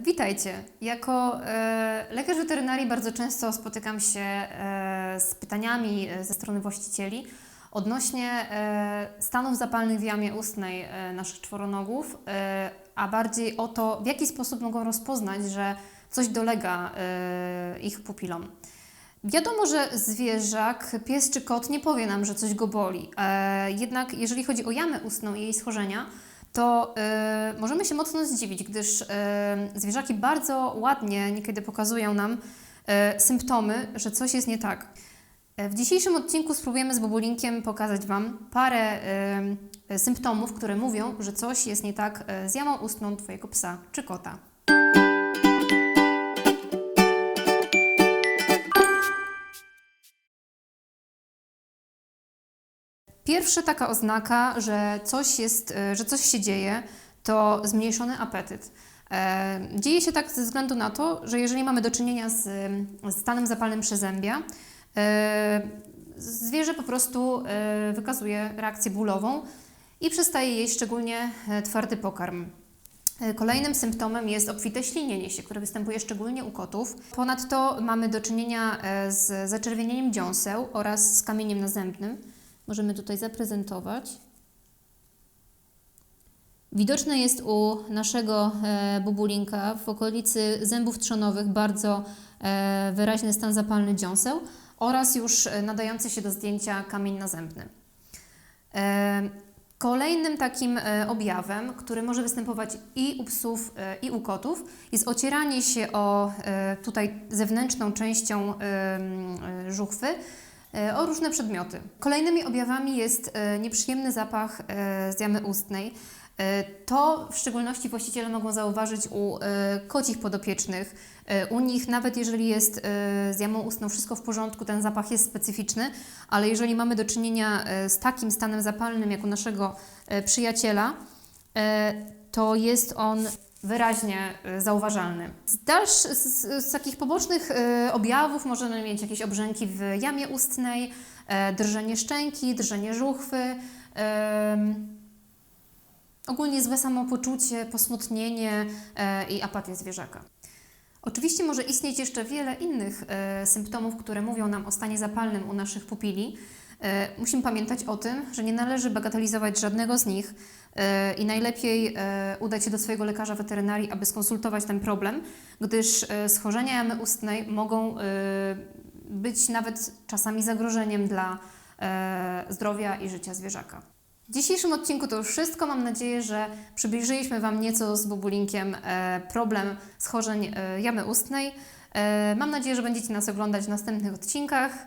Witajcie. Jako e, lekarz weterynarii bardzo często spotykam się e, z pytaniami e, ze strony właścicieli odnośnie stanów zapalnych w jamie ustnej naszych czworonogów, a bardziej o to, w jaki sposób mogą rozpoznać, że coś dolega ich pupilom. Wiadomo, że zwierzak, pies czy kot nie powie nam, że coś go boli. Jednak jeżeli chodzi o jamę ustną i jej schorzenia, to e, możemy się mocno zdziwić, gdyż e, zwierzaki bardzo ładnie niekiedy pokazują nam e, symptomy, że coś jest nie tak. E, W dzisiejszym odcinku spróbujemy z Bobulinkiem pokazać Wam parę e, symptomów, które mówią, że coś jest nie tak e, z jamą ustną Twojego psa czy kota. Pierwsza taka oznaka, że coś, jest, e, że coś się dzieje, to zmniejszony apetyt. E, Dzieje się tak ze względu na to, że jeżeli mamy do czynienia z, stanem zapalnym przezębia, e, zwierzę po prostu wykazuje reakcję bólową i przestaje jeść szczególnie twardy pokarm. Kolejnym symptomem jest obfite ślinienie się, które występuje szczególnie u kotów. Ponadto mamy do czynienia z zaczerwienieniem dziąseł oraz z kamieniem nazębnym. Możemy tutaj zaprezentować. Widoczne jest u naszego e, bubulinka w okolicy zębów trzonowych bardzo e, wyraźny stan zapalny dziąseł oraz już e, nadający się do zdjęcia kamień nazębny. Kolejnym takim objawem, który może występować i u psów, i u kotów, jest ocieranie się o tutaj zewnętrzną częścią żuchwy o różne przedmioty. Kolejnymi objawami jest e, nieprzyjemny zapach e, z jamy ustnej. E, To w szczególności właściciele mogą zauważyć u e, kocich podopiecznych. E, U nich, nawet jeżeli jest e, z jamą ustną wszystko w porządku, ten zapach jest specyficzny, ale jeżeli mamy do czynienia e, z takim stanem zapalnym jak u naszego e, przyjaciela, e, to jest on wyraźnie e, zauważalny. Z, z, z, takich pobocznych e, objawów możemy mieć jakieś obrzęki w jamie ustnej, e, drżenie szczęki, drżenie żuchwy, ogólnie złe samopoczucie, posmutnienie i apatię zwierzaka. Oczywiście może istnieć jeszcze wiele innych symptomów, które mówią nam o stanie zapalnym u naszych pupili. E, musimy pamiętać o tym, że nie należy bagatelizować żadnego z nich e, i najlepiej e, udać się do swojego lekarza weterynarii, aby skonsultować ten problem, gdyż schorzenia jamy ustnej mogą być nawet czasami zagrożeniem dla zdrowia i życia zwierzaka. W dzisiejszym odcinku to już wszystko. Mam nadzieję, że przybliżyliśmy Wam nieco z Bobulinkiem e, problem schorzeń jamy ustnej. Mam nadzieję, że będziecie nas oglądać w następnych odcinkach.